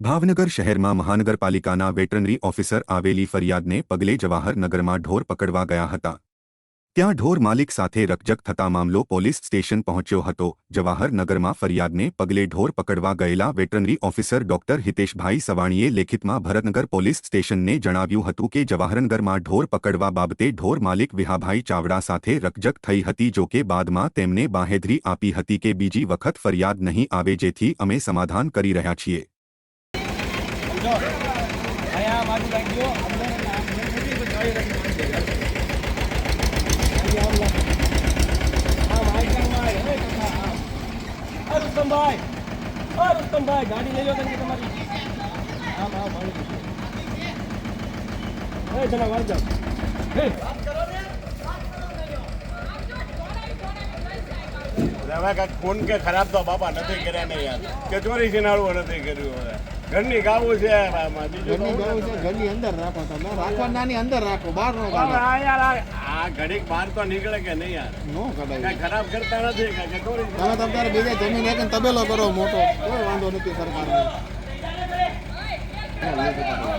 ભાવનગર શહેરમાં મહાનગરપાલિકાના veterinary officer આવેલી ફરિયાદને પગલે જવાહરનગરમાં ઢોર પકડવા ગયા હતા. ત્યાં ઢોર માલિક સાથે રકજક થતા મામલો પોલીસ સ્ટેશન પહોંચ્યો હતો. જવાહરનગરમાં ફરિયાદને પગલે ઢોર પકડવા ગયેલા વેટરનરી ઓફિસર ડોક્ટર હિતેશભાઈ સવાણીએ લેખિતમાં ભરતનગર પોલીસ સ્ટેશનને જણાવ્યું હતું કે જવાહરનગરમાં ઢોર પકડવા બાબતે ઢોર માલિક વિહાભાઈ ચાવડા સાથે રકજક થઈ હતી જો કે બાદમાં તેમને બાહેધરી આપી હતી કે બીજી વખત ફરિયાદ નહીં આવે જેથી અમે સમાધાન કરી રહ્યા છીએ. જો અહીંયા મારું રાખજો અંદર એટલે આમ નહીં નથી, પણ ચાવી રાખી બાંધી દેજો. અહીંથી આમ લાગો. આમ આઈકામાં આવે, હે રૂસ્તમભાઈ ગાડી લઈ લો તને તમારી હા હા દીધું. હે જરા વાળ જાઓ. હવે કાંઈક કે ખરાબ તો બાપા નથી કર્યા ને યાર કે ચોરી સિનાળવું નથી કર્યું હવે ઘરની ગાવું છે આમાં બીજું ઘરની ગાવું છે ઘરની અંદર રાખો તમે રાખવા નાની અંદર રાખો બહાર નો કાઢો આ યાર આ- ઘડીક બહાર તો નીકળે કે નહીં યાર નો કદાચ કાંઈ ખરાબ કરતા નથી કાંઈ કે તમે તમારે બીજે જમીન એક તબેલો કરો મોટો કોઈ વાંધો નથી હા, છે તબેલો.